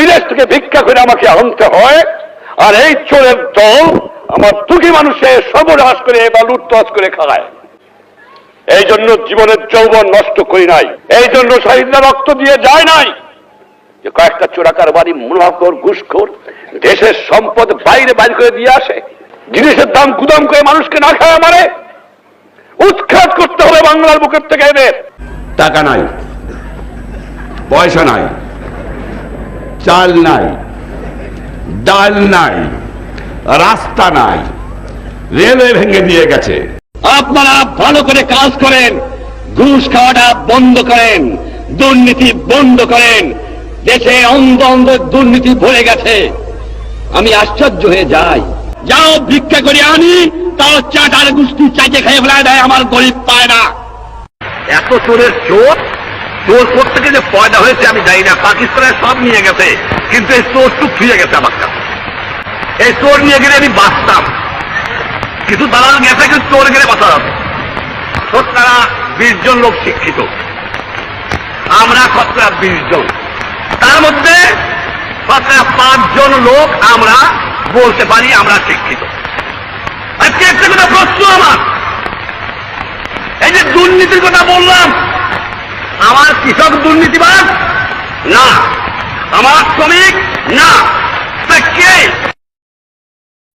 বিদেশ থেকে ভিক্ষা করে আমাকে আনতে হয়। আর এই চোরের দল আমার দুঃখী মানুষের সর্বনাশ করে বা লুটতজ করে খায়। এই জন্য জীবনের যৌবন নষ্ট করি নাই। এই জন্য শহীদরা রক্ত দিয়ে যায় নাই। যে কয়েকটা চোরাকার বাড়ি মুনাফর ঘুষখোর, দেশের সম্পদ বাইরে বাইরে করে দিয়ে আসে। জিনিসের দাম গুদাম করে মানুষকে না খাওয়া মারে। উৎখাত করতে হবে বাংলার বুকের থেকে এদের। টাকা নাই, পয়সা নাই। চাল নাই ডাল নাই রাস্তা নাই রেলওয়ে ভেঙে দিয়ে গেছে। আপনারা ভালো করে কাজ করেন ঘুষ খাওয়াটা বন্ধ করেন দুর্নীতি বন্ধ করেন দেশে অন্ধ অন্ধ দুর্নীতি ভরে গেছে। আমি আশ্চর্য হয়ে যাই। যাও ভিক্ষা করে আনি তাও চাটার গুষ্টি চাইতে খেয়ে ফেলায় দেয় আমার গরিব পায় না। এত চোরের চোর? চোর থেকে যে পয়দা হয়েছে, আমি জানি না। পাকিস্তানের সব নিয়ে গেছে, কিন্তু এই চোর টুক ফিরে গেছে আমার কাছে। এই চোর নিয়ে গেলে আমি বাঁচতাম। কিছু দালাল গেছে, কিন্তু চোর গেলে বাঁচা যাবে। শতকরা বিশ জন লোক শিক্ষিত। আমরা শতকরা বিশ জন। তার মধ্যে শতকরা পাঁচজন লোক আমরা বলতে পারি আমরা শিক্ষিত। আজকে একটা কথা প্রশ্ন আমার। এই যে দুর্নীতির কথা বললাম আমার কৃষক দুর্নীতিবাদ না। আমার শ্রমিক? না।